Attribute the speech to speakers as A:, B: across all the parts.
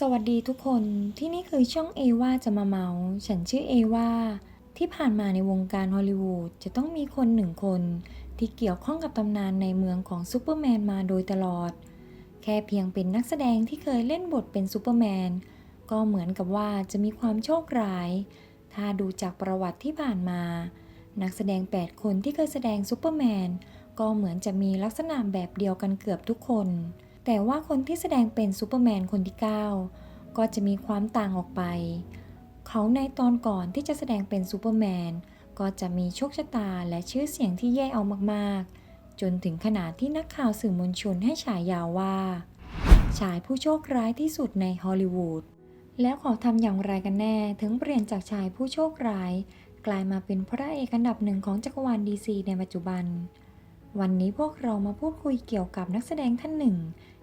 A: สวัสดีทุกคนที่นี่คือช่องเอว่าจะมาเมา ฉันชื่อเอว่าที่ผ่านมาในวงการฮอลลีวูดจะต้องมีคนหนึ่งคนที่เกี่ยวข้องกับตำนานในเมืองของซูเปอร์แมนมาโดยตลอด แค่เพียงเป็นนักแสดงที่เคยเล่นบทเป็นซูเปอร์แมนก็เหมือนกับว่าจะมีความโชคร้าย ถ้าดูจากประวัติที่ผ่านมา นักแสดง 8 คนที่เคยแสดงซูเปอร์แมนก็เหมือนจะมีลักษณะแบบเดียวกันเกือบทุกคน แต่ว่าคนที่แสดงเป็นซูเปอร์แมนคนที่ 9 ก็จะมีความต่างออกไป เขาในตอนก่อนที่จะแสดงเป็นซูเปอร์แมนก็จะมีโชคชะตาและชื่อเสียงที่แย่เอามากๆ จนถึงขนาดที่นักข่าวสื่อมวลชนให้ฉายาว่า ชายผู้โชคร้ายที่สุดในฮอลลีวูด แล้วเขาทำอย่างไรกันแน่ ถึงเปลี่ยนจากชายผู้โชคร้าย กลายมาเป็นพระเอกอันดับหนึ่งของจักรวาลดีซีในปัจจุบัน วันนี้พวกเรามาพูดคุยเกี่ยวกับนักแสดงท่านหนึ่ง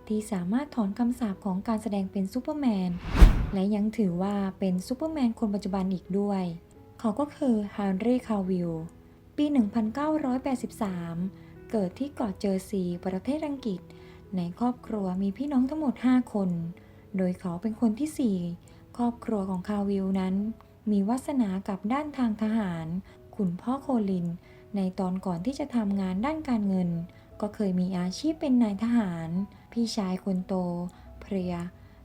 A: ที่สามารถถอนคำสาปของการแสดงเป็นซูเปอร์แมน และยังถือว่าเป็นซูเปอร์แมนคนปัจจุบันอีกด้วย เขาก็คือฮาร์รีคาวิลปี 1983 เกิดที่เกาะเจอร์ซีย์ประเทศอังกฤษ ในครอบครัวมีพี่น้องทั้งหมด 5 คน โดยเขาเป็นคนที่ 4 ครอบครัวของคาวิลนั้น มีวาสนากับด้านทางทหารคุณพ่อโคลิน ในตอนก่อนที่จะทำงานด้านการเงิน ก็เคยมีอาชีพเป็นนายทหาร พี่ชายคนโต เพรีย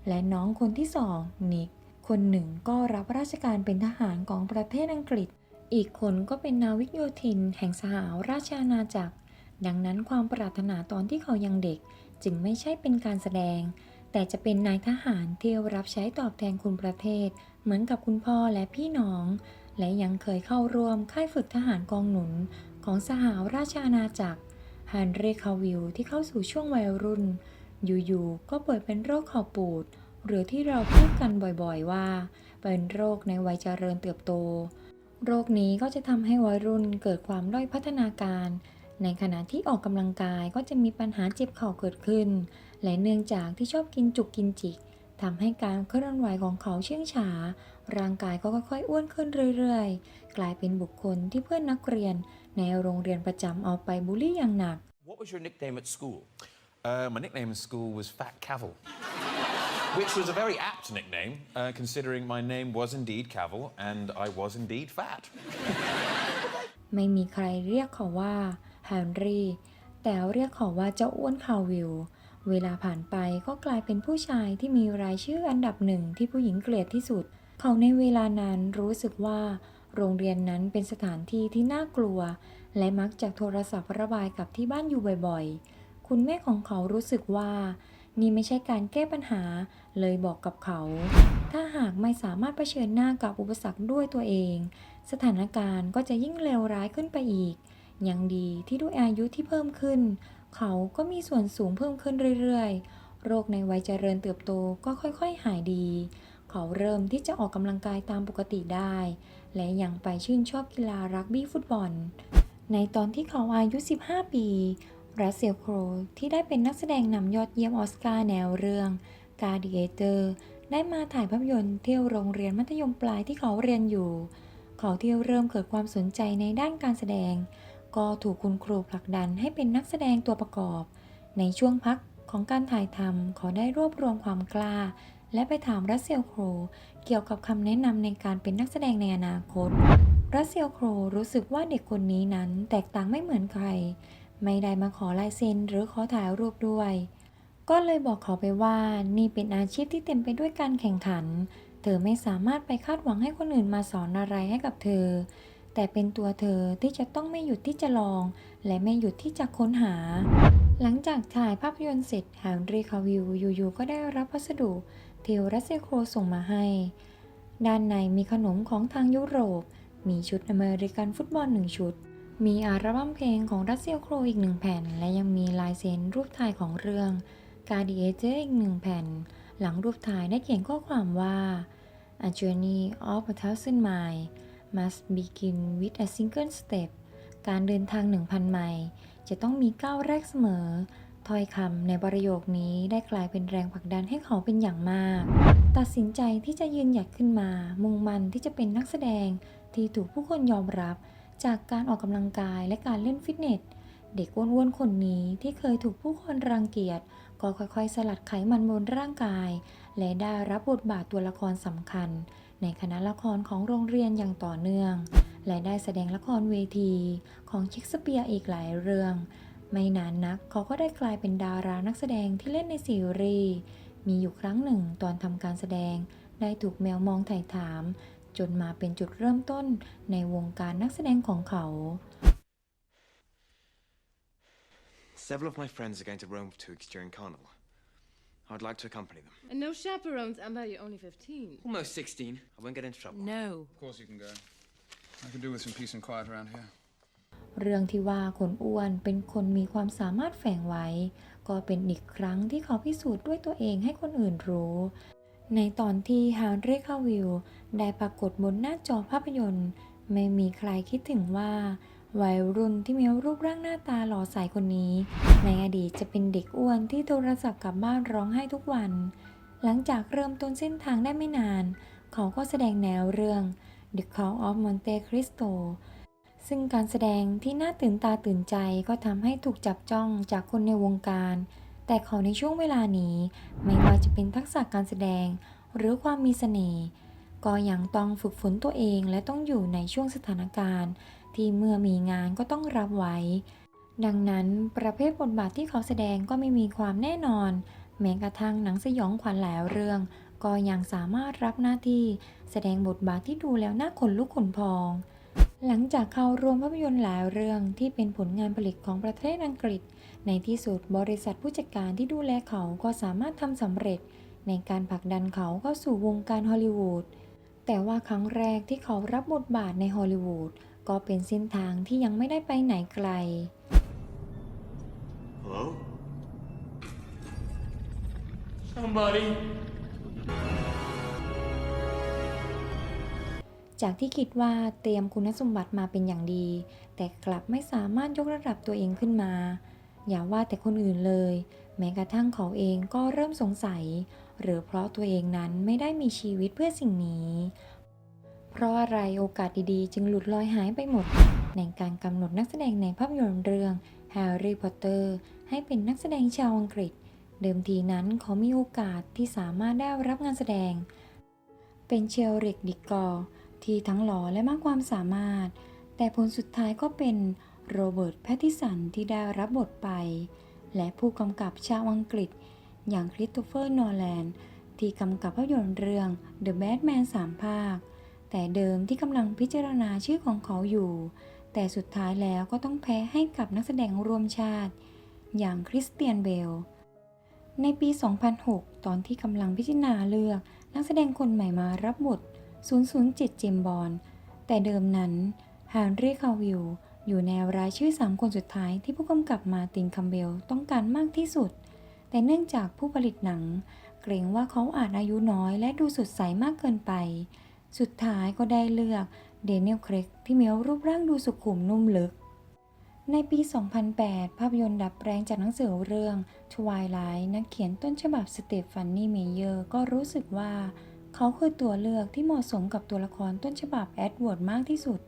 A: และน้องคนที่สองนิก คนหนึ่งก็รับราชการเป็นทหารของประเทศอังกฤษ อีกคนก็เป็นนาวิกโยธิน แห่งสหราชอาณาจักร ดังนั้นความปรารถนาตอนที่เขายังเด็ก จึงไม่ใช่เป็นการแสดง แต่จะเป็นนายทหารที่รับใช้ตอบแทนคุณประเทศ เหมือนกับคุณพ่อและพี่น้อง และยังเคยเข้าร่วมค่ายฝึกทหารกองหนุนของสหราชอาณาจักรฮันรีคาวิลที่เข้าสู่ช่วงวัยรุ่น อยู่ๆ ก็เปิดเป็นโรคขอบปูด หรือที่เราพูดกันบ่อยๆว่า เป็นโรคในวัยเจริญเติบโต โรคนี้ก็จะทำให้วัยรุ่นเกิดความด้อยพัฒนาการ ในขณะที่ออกกำลังกายก็จะมีปัญหาเจ็บเข่าเกิดขึ้น และเนื่องจากที่ชอบกินจุกกินจิกทำให้การเคลื่อนไหวของเขาเชื่องช้า ร่างกายก็ค่อยๆอ้วนขึ้นเรื่อยๆ กลายเป็นบุคคลที่เพื่อนนักเรียน ในโรงเรียนประจำเอาไปบูลลี่อย่างหนัก
B: What was your nickname at school?
C: Uh, my nickname in school was Fat Cavill.
B: Which was a very apt nickname.
C: Uh, considering my name was indeed Cavill and I was indeed fat.
A: ไม่มีใครเรียกเขาว่าแฮนรี่ แต่เรียกเขาว่าเจ้าอ้วนคาวิล เวลาผ่านไปก็กลายเป็นผู้ชายที่มีรายชื่ออันดับหนึ่งที่ผู้หญิงเกลียดที่สุด เขาในเวลานั้นรู้สึกว่า โรงเรียนนั้นเป็นสถานที่ที่น่ากลัว และมักจะโทรศัพท์ระบายกับที่บ้านอยู่บ่อยๆ คุณแม่ของเขารู้สึกว่า นี่ไม่ใช่การแก้ปัญหา เลยบอกกับเขา ถ้าหากไม่สามารถเผชิญหน้ากับอุปสรรคด้วยตัวเอง สถานการณ์ก็จะยิ่งเลวร้ายขึ้นไปอีก ยังดีที่ด้วยอายุที่เพิ่มขึ้น เขาก็มีส่วนสูงเพิ่มขึ้นเรื่อยๆ โรคในวัยเจริญเติบโตก็ค่อยๆ หายดี เขาเริ่มที่จะออกกำลังกายตามปกติได้ และยังไปชื่นชอบกีฬารักบี้ฟุตบอลในตอนที่เขาอายุ 15 ปี รัสเซลโครที่ได้เป็นนักแสดงนำยอดเยี่ยมออสการ์แนวเรื่อง Gladiator ได้มาถ่ายภาพยนตร์เที่ยวโรงเรียนมัธยมปลายที่เขาเรียนอยู่ เขาเที่เริ่มเกิดความสนใจในด้านการแสดง ก็ถูกคุณครูผลักดันให้เป็นนักแสดงตัวประกอบ ในช่วงพักของการถ่ายทำเขาได้รวบรวมความกล้า และไปถามรัสเซลโครเกี่ยวกับคำแนะนำในการเป็นนักแสดงในอนาคต รัสเซลโครรู้สึกว่าเด็กคนนี้นั้นแตกต่างไม่เหมือนใคร ไม่ได้มาขอลายเซ็นหรือขอถ่ายรูปด้วย ก็เลยบอกเขาไปว่านี่เป็นอาชีพที่เต็มไปด้วยการแข่งขัน เธอไม่สามารถไปคาดหวังให้คนอื่นมาสอนอะไรให้กับเธอ แต่เป็นตัวเธอที่จะต้องไม่หยุดที่จะลอง และไม่หยุดที่จะค้นหา หลังจากถ่ายภาพยนตร์เสร็จแฮนรี่คาวิลอยู่ๆก็ได้รับพัสดุที่รัสเซโครส่งมาให้ ด้านในมีขนมของทางยุโรป มีชุดอเมริกันฟุตบอลหนึ่งชุด มีอัลบั้มเพลงของรัสเซลโครอีกหนึ่งแผ่น และยังมีลายเซ็นรูปถ่ายของเรื่อง Gladiator อีกหนึ่งแผ่น หลังรูปถ่ายได้เขียนข้อความว่า A journey of a thousand miles must begin with a single step การเดินทาง 1,000 ไมล์จะต้องมีก้าวแรกเสมอ ถ้อยคำในประโยคนี้ได้กลายเป็นแรงผลักดันให้เขาเป็นอย่างมาก ตัดสินใจที่จะยืนหยัดขึ้นมา มุ่งมั่นที่จะเป็นนักแสดงที่ถูกผู้คนยอมรับ จากการออกกำลังกายและการเล่นฟิตเนส เด็กอ้วนๆคนนี้ที่เคยถูกผู้คนรังเกียจ ก็ค่อยๆ สลัดไขมันบนร่างกาย และได้รับบทบาทตัวละครสำคัญ ในคณะละครของโรงเรียนอย่างต่อเนื่อง และได้แสดงละครเวทีของเชคสเปียร์อีกหลายเรื่อง ไม่นานนักเขาก็ได้กลายเป็นดารานักแสดงที่เล่นในซีรีส์มีอยู่ครั้งหนึ่งตอนทำการแสดงได้ถูกแมวมองไถ่ถาม จนมาเป็นจุดเริ่มต้นในวงการนักแสดงของเขา
D: Several of my friends are going to Rome for two weeks during Carnival. I'd like to accompany them.
E: And no chaperones, Amber, you're only 15.
D: Almost 16. I won't get into trouble.
E: No.
F: Of course you can go. I could do with some peace and quiet around here.
A: เรื่องที่ว่าคนอ้วนเป็นคนมีความสามารถแฝงไว้ ก็เป็นอีกครั้งที่เขาพิสูจน์ด้วยตัวเองให้คนอื่นรู้ ในตอนที่ฮาร์เรคาวิลได้ปรากฏบนหน้าจอภาพยนตร์ ไม่มีใครคิดถึงว่าวัยรุ่นที่มีรูปร่างหน้าตาหล่อใสคนนี้ ในอดีตจะเป็นเด็กอ้วนที่โทรศัพท์กลับบ้านร้องไห้ทุกวัน หลังจากเริ่มต้นเส้นทางได้ไม่นาน เขาก็แสดงแนวเรื่อง The Count of Monte Cristo ซึ่งการแสดงที่น่าตื่นตาตื่นใจก็ทำให้ถูกจับจ้องจากคนในวงการ แต่เขาในช่วงเวลานี้ไม่ว่าจะเป็นทักษะการแสดง หรือความมีเสน่ห์ก็ยังต้องฝึกฝนตัวเองและต้องอยู่ในช่วงสถานการณ์ ที่เมื่อมีงานก็ต้องรับไว้ ดังนั้นประเภทบทบาทที่เขาแสดงก็ไม่มีความแน่นอน แม้กระทั่งหนังสยองขวัญหลายเรื่อง ก็ยังสามารถรับหน้าที่ แสดงบทบาทที่ดูแล้วน่าขนลุกขนพอง หลังจากเข้าร่วมภาพยนตร์หลายเรื่องที่เป็นผลงานผลิตของประเทศอังกฤษ ในที่สุดบริษัทผู้จัดการที่ดูแลเขาก็สามารถทำสำเร็จ ในการผลักดันเขาเข้าสู่วงการฮอลลีวูด แต่ว่าครั้งแรกที่เขารับบทบาทในฮอลลีวูดก็เป็นเส้นทางที่ยังไม่ได้ไปไหนไกล
D: Hello?
G: Somebody.
A: จากที่คิดว่าเตรียมคุณสมบัติมาเป็นอย่างดี แต่กลับไม่สามารถยกระดับตัวเองขึ้นมา อย่าว่าแต่คนอื่นเลย แม้กระทั่งเขาเองก็เริ่มสงสัย หรือเพราะตัวเองนั้นไม่ได้มีชีวิตเพื่อสิ่งนี้ เพราะอะไรโอกาสดีๆ จึงหลุดลอยหายไปหมด ในการกำหนดนักแสดงในภาพยนตร์เรื่อง Harry Potter ให้เป็นนักแสดงชาวอังกฤษ เดิมทีนั้นเขามีโอกาสที่สามารถได้รับงานแสดง เป็นเชลริกดิกอร์ที่ทั้งหล่อและมากความสามารถ แต่ผลสุดท้ายก็เป็น โรเบิร์ต แพตติสันที่ได้รับบทไป และผู้กำกับชาวอังกฤษ อย่างคริสโตเฟอร์นอร์แลนที่กำกับภาพยนตร์เรื่อง The Batman 3 ภาค แต่เดิมที่กำลังพิจารณาชื่อของเขาอยู่ แต่สุดท้ายแล้วก็ต้องแพ้ให้กับนักแสดงร่วมชาติ อย่างคริสเตียนเบล ในปี 2006 ตอนที่กำลังพิจารณาเลือกนักแสดงคนใหม่มารับบท 007 เจมบอนแต่เดิมนั้นแฮาร์รี่คาวิล อยู่ในรายชื่อ 3 คนสุดท้ายที่ผู้กำกับมาตินคัมเบลต้องการมากที่สุด แต่เนื่องจากผู้ผลิตหนัง เกรงว่าเขาอาจอายุน้อยและดูสดใสมากเกินไป สุดท้ายก็ได้เลือกเดนิเอลเครกที่มีรูปร่างดูสุขุมนุ่มลึก ในปี 2008 ภาพยนตร์ดับแปลงจากหนังสือเรื่อง Twilight นักเขียนต้นฉบับสเตฟานีเมเยอร์ก็รู้สึกว่า เขาคือตัวเลือกที่เหมาะสมกับตัวละครต้นฉบับแอดเวิร์ดมากที่สุด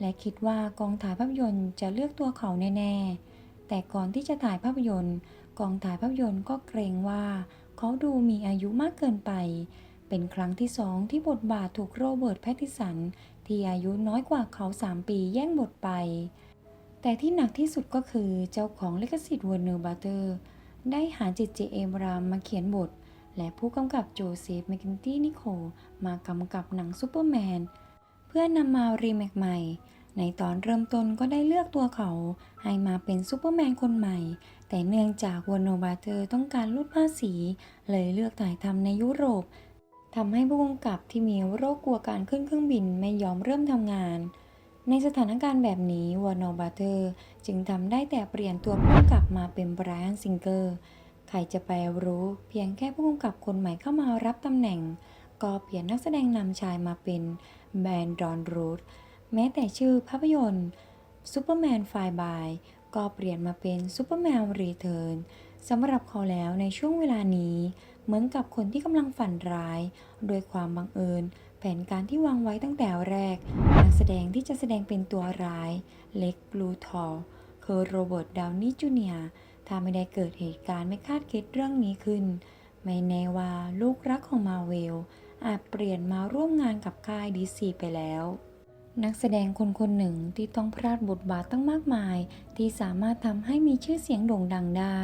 A: และคิดว่ากองถ่ายภาพยนตร์จะเลือกตัวเขาแน่ๆ แต่ก่อนที่จะถ่ายภาพยนตร์ กองถ่ายภาพยนตร์ก็เกรงว่า เขาดูมีอายุมากเกินไป เป็นครั้งที่สองที่บทบาทถูกโรเบิร์ตแพตติสันที่อายุน้อยกว่าเขา 3 ปีแย่งบทไป แต่ที่หนักที่สุดก็คือเจ้าของลิขสิทธิ์วอร์เนอร์บัตเตอร์ได้หาเจเจเอมรามมาเขียนบท และผู้กำกับโจเซฟแมคกินตี้นิโคลมากำกับหนังซูเปอร์แมน เพื่อนำมารีเมคใหม่ ในตอนเริ่มต้นก็ได้เลือกตัวเขา ให้มาเป็นซูเปอร์แมนคนใหม่ แต่เนื่องจากวอร์เนอร์บัตเตอร์ต้องการลดภาษี เลยเลือกถ่ายทำในยุโรปทำให้ผู้กำกับที่มีโรคกลัวการขึ้นเครื่องบินไม่ยอมเริ่มทำงาน ในสถานการณ์แบบนี้วอร์นอร์บัตเตอร์จึงทำได้แต่เปลี่ยนตัวผู้กำกับมาเป็นไบรอันซิงเกอร์ใครจะไปรู้เพียงแค่ผู้กำกับคนใหม่เข้ามารับตำแหน่ง ก็เปลี่ยนนักแสดงนำชายมาเป็น แบรนดอนรูธแม้แต่ชื่อภาพยนตร์ซูเปอร์แมนไฟบายก็เปลี่ยนมาเป็นซูเปอร์แมนรีเทิร์นสำหรับเขาแล้วในช่วงเวลานี้ เหมือนกับคนที่กำลังฝันร้าย โดยความบังเอิญ แผนการที่วางไว้ตั้งแต่แรกนักแสดงที่จะแสดงเป็นตัวร้าย เล็กบลูทอร์คือโรเบิร์ตดาวนี่จูเนียถ้าไม่ได้เกิดเหตุการณ์ไม่คาดคิดเรื่องนี้ขึ้น ไม่แน่ว่าลูกรักของมาเวล อาจเปลี่ยนมาร่วมงานกับค่ายดีซีไปแล้ว นักแสดงคนคนหนึ่งที่ต้องพลาดบทบาทตั้งมากมาย ที่สามารถทำให้มีชื่อเสียงโด่งดังได้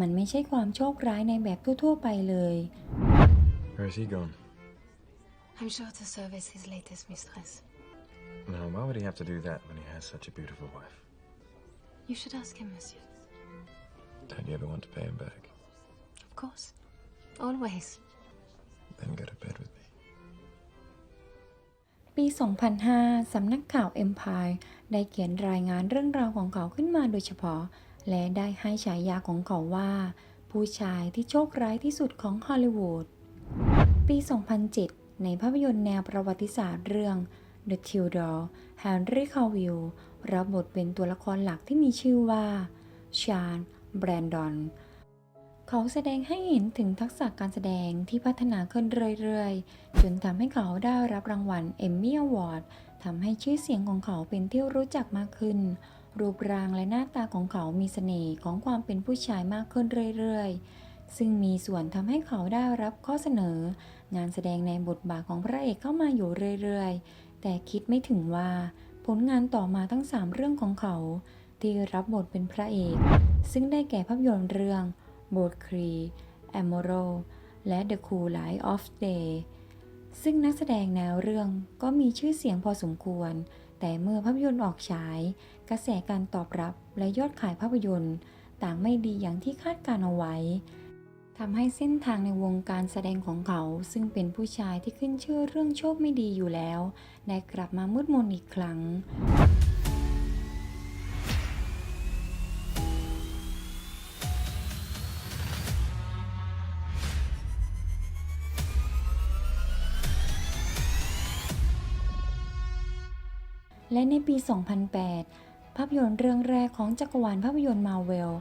A: มันไม่ใช่ความโชคร้ายในแบบทั่วๆไปเลย
D: Where's he gone?
H: I'm sure to service his latest mistress.
D: Now, why would he have to do that when he has such a beautiful wife?
H: You should ask him, monsieur.
D: Don't you ever want to pay him back?
H: Of course. Always.
D: Then go to bed with me.
A: ปี 2005 สำนักข่าว Empire ได้เขียนรายงานเรื่องราวของเขาขึ้นมาโดยเฉพาะ และได้ให้ฉายาของเขาว่า ผู้ชายที่โชคร้ายที่สุดของฮอลลีวูด ปี 2007 ในภาพยนตร์แนวประวัติศาสตร์เรื่อง The Tudor Henry Cavill รับบทเป็นตัวละครหลักที่มีชื่อว่าชาญแบรนดอน เขาแสดงให้เห็นถึงทักษะการแสดงที่พัฒนาขึ้นเรื่อยๆ จนทำให้เขาได้รับรางวัลเอมมี่อวอร์ดทำให้ชื่อเสียงของเขาเป็นที่รู้จักมากขึ้น รูปร่างและหน้าตาของเขามีเสน่ห์ของความเป็นผู้ชายมากขึ้นเรื่อยๆ ซึ่งมีส่วนทำให้เขาได้รับข้อเสนอ งานแสดงในบทบาทของพระเอกเข้ามาอยู่เรื่อยๆ แต่คิดไม่ถึงว่า ผลงานต่อมาทั้ง 3 เรื่องของเขา ที่รับบทเป็นพระเอก ซึ่งได้แก่ภาพยนตร์เรื่อง b o a t c r e e m e r a l d และ The Cool Life of Day ซึ่งนักแสดงแนวเรื่องก็มีชื่อเสียงพอสมควร แต่เมื่อภาพยนตร์ออกฉาย กระแสการตอบรับและยอดขายภาพยนตร์ ต่างไม่ดีอย่างที่คาดการเอาไว้ทำให้เส้นทางในวงการแสดงของเขา ซึ่งเป็นผู้ชายที่ขึ้นชื่อเรื่องโชคไม่ดีอยู่แล้ว ได้กลับมามืดมนอีกครั้ง และในปี 2008 ภาพยนตร์เรื่องแรกของจักรวาลภาพยนตร์มาเวล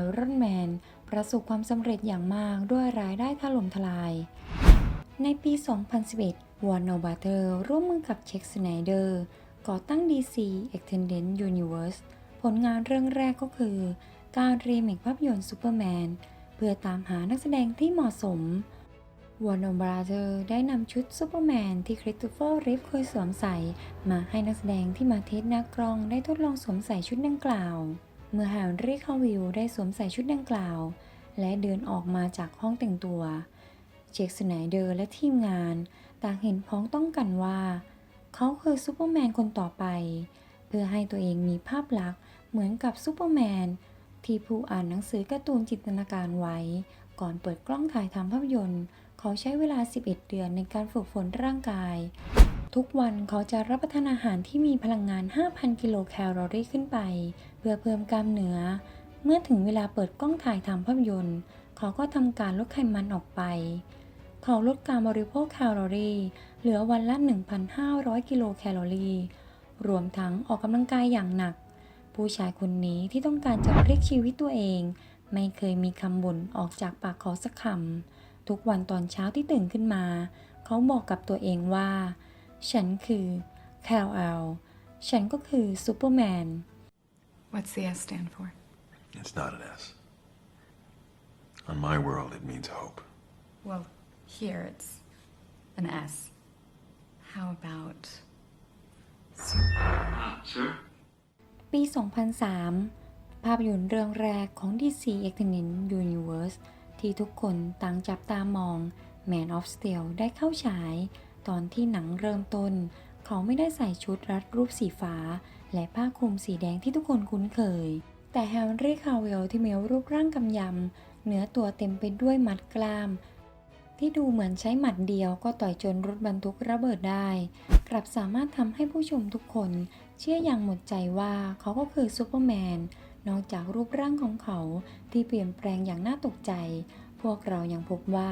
A: Iron Man ประสบความสำเร็จอย่างมากด้วยรายได้ถล่มทลาย ในปี 2011 Warner Brother ร่วมมือกับเช็คสไนเดอร์ก่อตั้ง DC Extended Universe ผลงานเรื่องแรกก็คือ การรีเมคภาพยนตร์ซูเปอร์แมนเพื่อตามหานักแสดงที่เหมาะสม Warner Brother ได้นำชุดซูเปอร์แมนที่คริสโตเฟอร์รีฟเคยสวมใส่ มาให้นักแสดงที่มาเทสน้ากล้องได้ทดลองสวมใส่ชุดดังกล่าว เมื่อแฮร์รี่คาวิลได้สวมใส่ชุดดังกล่าว และเดินออกมาจากห้องแต่งตัวเจคสไนเดอร์และทีมงาน ต่างเห็นพ้องต้องกันว่า เขาคือซูเปอร์แมนคนต่อไป เพื่อให้ตัวเองมีภาพลักษณ์เหมือนกับซูเปอร์แมนที่ผู้อ่านหนังสือการ์ตูนจินตนาการไว้ ก่อนเปิดกล้องถ่ายทำภาพยนตร์ เขาใช้เวลา 11 เดือนในการฝึกฝนร่างกาย ทุกวันเขาจะรับประทานอาหารที่มีพลังงาน 5,000 กิโลแคลอรี่ขึ้นไป เพื่อเพิ่มกล้ามเนื้อ เมื่อถึงเวลาเปิดกล้องถ่ายทำภาพยนตร์ เขาก็ทำการลดไขมันออกไป เขาลดการบริโภคแคลอรี่ เหลือวันละ 1,500 กิโลแคลอรี่ รวมทั้งออกกำลังกายอย่างหนัก ผู้ชายคนนี้ที่ต้องการจะพลิกชีวิตตัวเอง ไม่เคยมีคำบ่นออกจากปากเขาสักคำ ทุกวันตอนเช้าที่ตื่นขึ้นมา เขาบอกกับตัวเองว่า ฉันคือแคลเอลฉันก็คือซูเปอร์แมน
I: What's the S stand for?
J: It's not an S. On my world, it means hope.
I: Well, here it's an S. How about.
G: Sir?
A: ปี 2003 ภาพยนตร์เรื่องแรกของ DC Extended Universe ที่ทุกคนต่างจับตามอง Man of Steel ได้เข้าฉาย ตอนที่หนังเริ่มต้น เขาไม่ได้ใส่ชุดรัดรูปสีฟ้า และผ้าคลุมสีแดงที่ทุกคนคุ้นเคย แต่แฮร์รี่คาวิลที่มีรูปร่างกำยำเนื้อตัวเต็มไปด้วยมัดกล้าม ที่ดูเหมือนใช้หมัดเดียวก็ต่อยจนรถบรรทุกระเบิดได้ กลับสามารถทำให้ผู้ชมทุกคน เชื่ออย่างหมดใจว่าเขาก็คือซูเปอร์แมน นอกจากรูปร่างของเขาที่เปลี่ยนแปลงอย่างน่าตกใจ พวกเรายังพบว่า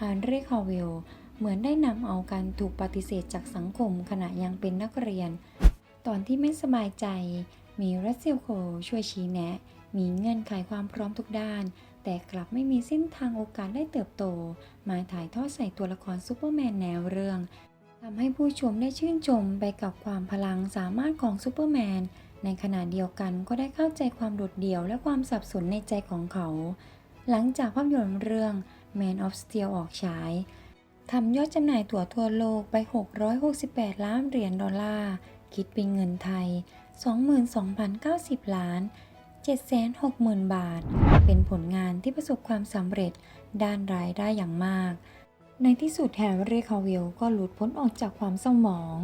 A: ฮานรี่คาวิลเหมือนได้นำเอาการถูกปฏิเสธจากสังคมขณะยังเป็นนักเรียน ตอนที่ไม่สบายใจ มีรัสเซลโคช่วยชี้แนะ มีเงื่อนไขความพร้อมทุกด้าน แต่กลับไม่มีเส้นทางโอกาสได้เติบโต มาถ่ายทอดใส่ตัวละครซูเปอร์แมนแนวเรื่องทำให้ผู้ชมได้ชื่นชมไปกับความพลังสามารถของซูเปอร์แมน ในขณะเดียวกันก็ได้เข้าใจความโดดเดี่ยวและความสับสนในใจของเขา หลังจากภาพยนตร์เรื่อง Man of Steel ออกฉายทำยอดจำหน่ายตั๋วทั่วโลกไป 668 ล้านเหรียญดอลลาร์ คิดเป็นเงินไทย 22,090 ล้าน 760,000 บาท เป็นผลงานที่ประสบความสำเร็จด้านรายได้อย่างมาก ในที่สุดแฮร์รี่คาวิลก็หลุดพ้นออกจากความเศร้าหมอง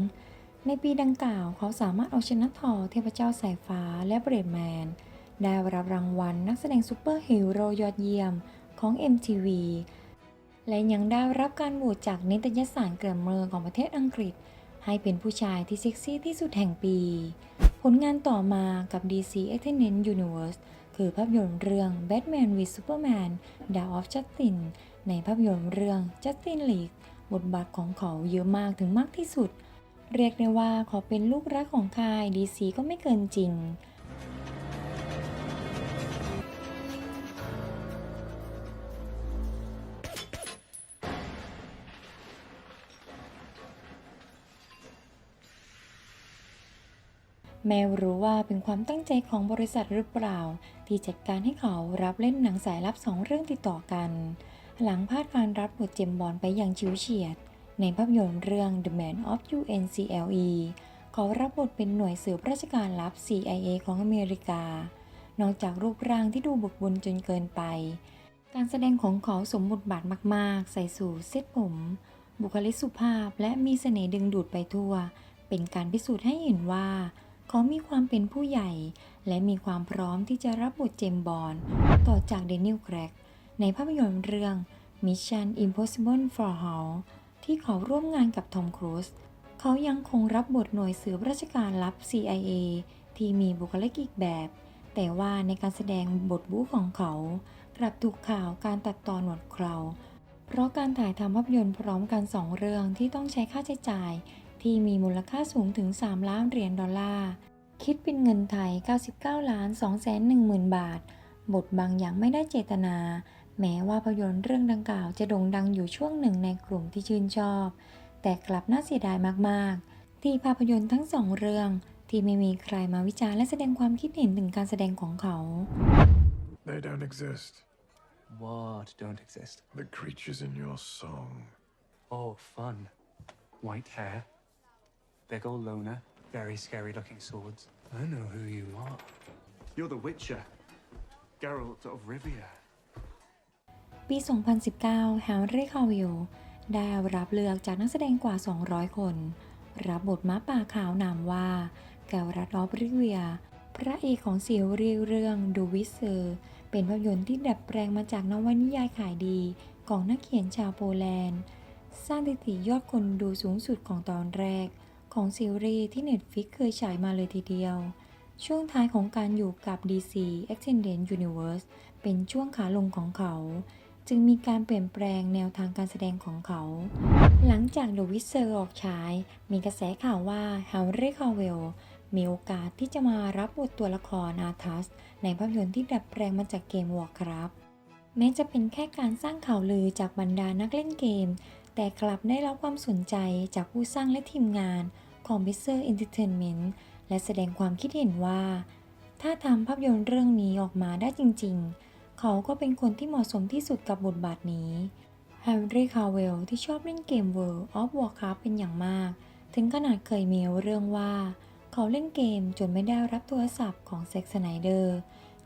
A: ในปีดังกล่าวเขาสามารถเอาชนะทอเทพเจ้าสายฟ้าและเบรดแมน ได้รับรางวัลนักแสดงซูเปอร์ฮีโร่ยอดเยี่ยมของ MTV และยังได้รับการโหวตจากนิตยสารเกรมเมอร์ของประเทศอังกฤษ ให้เป็นผู้ชายที่เซ็กซี่ที่สุดแห่งปี ผลงานต่อมากับ DC Extended Universe คือภาพยนตร์เรื่อง Batman v Superman Dawn of Justice ในภาพยนตร์เรื่อง Justice League บทบาทของเขาเยอะมากถึงมากที่สุด เรียกได้ว่าขาเป็นลูกรักของค่าย DC ก็ไม่เกินจริง แม้รู้ว่าเป็นความตั้งใจของบริษัทหรือเปล่า ที่จัดการให้เขารับเล่นหนังสายลับสองเรื่องติดต่อกัน หลังพลาดการรับบทเจมบอลไปอย่างชิวเฉียด ในภาพยนตร์เรื่อง The Man of UNCLE เขารับบทเป็นหน่วยสืบราชการลับ CIA ของอเมริกา นอกจากรูปร่างที่ดูบกบุญจนเกินไป การแสดงของเขาสมบทบาทมากๆ ใส่สูทเซตผม บุคลิกสุภาพและมีเสน่ห์ดึงดูดไปทั่ว เป็นการพิสูจน์ให้เห็นว่า เขามีความเป็นผู้ใหญ่ และมีความพร้อมที่จะรับบทเจมบอลต่อจากเดนิลแกรกในภาพยนตร์เรื่อง Mission Impossible for h o u ที่เขาร่วมงานกับทอมครูซเขายังคงรับบทหน่วยสืบราชการลับ CIA ที่มีบุคลิกอีกแบบ แต่ว่าในการแสดงบทบู๊ของเขา กลับถูกข่าวการตัดต่อหนวดเครา เพราะการถ่ายทำภาพยนตร์พร้อมกันสองเรื่องที่ต้องใช้ค่าใช้จ่าย ที่มีมูลค่าสูงถึง 3 ล้านเหรียญดอลลาร์ คิดเป็นเงินไทย 99ล้าน2แสน1หมื่นบาท บทบางอย่างไม่ได้เจตนา แม้ว่าภาพยนตร์เรื่องดังกล่าวจะโด่งดังอยู่ช่วงหนึ่งในกลุ่มที่ชื่นชอบ แต่กลับน่าเสียดายมาก ๆ ที่ภาพยนตร์ทั้งสองเรื่อง ที่ไม่มีใครมาวิจารณ์และแสดงความคิดเห็นถึงการแสดงของเขา
J: They don't exist.
G: What don't exist?
J: The creatures in your song.
G: Oh, fun. White hair, big ol' loner, very scary looking swords. I know who you are.
D: You're the Witcher. Geralt of Rivia.
A: ปี 2019 แฮร์รี่ คาวิล ได้รับเลือกจากนักแสดงกว่า 200 คน รับบทม้าป่าขาวนามว่า แกลรัตออฟริเวีย พระเอกของซีรีส์เรื่องดูวิเซอร์เป็นภาพยนตร์ที่ดัดแปลงมาจากนวนิยายขายดีของนักเขียนชาวโปแลนด์ สร้างสถิติยอดคนดูสูงสุดของตอนแรก ของซีรีส์ที่ Netflix เคยฉายมาเลยทีเดียว ช่วงท้ายของการอยู่กับ DC Extended Universe เป็นช่วงขาลงของเขา จึงมีการเปลี่ยนแปลงแนวทางการแสดงของเขา หลังจาก The Witcher ออกฉาย มีกระแสข่าวว่าแฮร์รี่คาวิลมีโอกาสที่จะมารับบทตัวละครอาทัส ในภาพยนตร์ที่ดัดแปลงมาจากเกม Warcraft แม้จะเป็นแค่การสร้างข่าวลือจากบรรดานักเล่นเกม แต่กลับได้รับความสนใจจากผู้สร้างและทีมงานของ b i z z e r Entertainment และแสดงความคิดเห็นว่า ถ้าทำภาพยนตร์เรื่องนี้ออกมาได้จริง ๆ เขาก็เป็นคนที่เหมาะสมที่สุดกับบทบาทนี้แฮร์รี่คาเวลที่ชอบเล่นเกม World of Warcraft เป็นอย่างมาก ถึงขนาดเคยมีเรื่องว่า เขาเล่นเกมจนไม่ได้รับโทรศัพท์ของเซ็กสไนเดอร์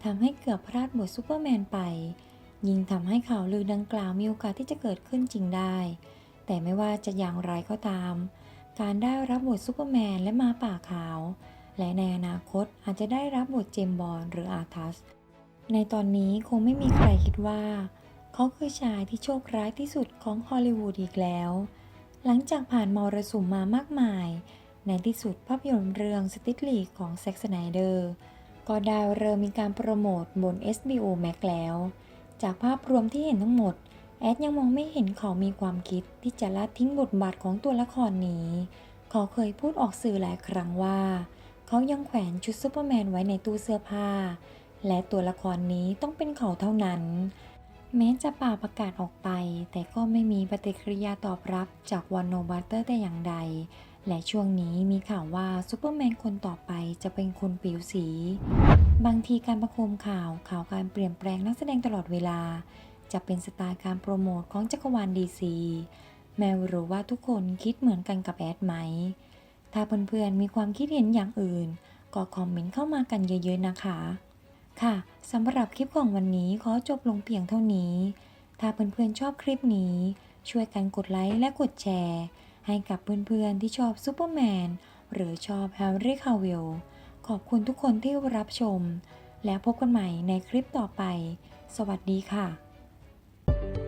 A: ทำให้เกือบพลาดบทซูเปอร์แมนไป ยิ่งทำให้ข่าวลือดังกล่าวมีโอกาสที่จะเกิดขึ้นจริงได้ แต่ไม่ว่าจะอย่างไรก็ตาม การได้รับบทซูเปอร์แมนและมาป่าขาว และในอนาคตอาจจะได้รับบทเจมบอลหรืออาร์ทัส ในตอนนี้คงไม่มีใครคิดว่า เขาคือชายที่โชคร้ายที่สุดของฮอลลีวูดอีกแล้ว หลังจากผ่านมรสุมมามากมาย ในที่สุดภาพยนตร์เรื่องสติ l ลีของแซ็กสไนเดอร์ ก็ได้เริ่มมีการโปรโมทบน SBO Max แล้ว จากภาพรวมที่เห็นทั้งหมด แอดยังมองไม่เห็นเขามีความคิดที่จะละทิ้งบทบาทของตัวละครนี้ เขาเคยพูดออกสื่อหลายครั้งว่า เขายังแขวนชุดซูเปอร์แมนไว้ในตู้เสื้อผ้า และตัวละครนี้ต้องเป็นเขาเท่านั้น แม้จะป่าประกาศออกไป แต่ก็ไม่มีปฏิกิริยาตอบรับจากวันโนบัตเตอร์แต่อย่างใด และช่วงนี้มีข่าวว่าซูเปอร์แมนคนต่อไปจะเป็นคนผิวสี บางทีการประโคมข่าวข่าวการเปลี่ยนแปลงนักแสดงตลอดเวลา จะเป็นสไตล์การโปรโมทของจักรวาลดีซีแม้รู้ว่าทุกคนคิดเหมือนกันกับแอดไหม ถ้าเพื่อนๆมีความคิดเห็นอย่างอื่น ก็คอมเมนต์เข้ามากันเยอะๆนะคะ ค่ะสำหรับคลิปของวันนี้ขอจบลงเพียงเท่านี้ ถ้าเพื่อนๆชอบคลิปนี้ ช่วยกันกดไลค์และกดแชร์ ให้กับเพื่อนๆที่ชอบซูเปอร์แมนหรือชอบแฮร์รี่คาวิลขอบคุณทุกคนที่รับชม แล้วพบกันใหม่ในคลิปต่อไป สวัสดีค่ะ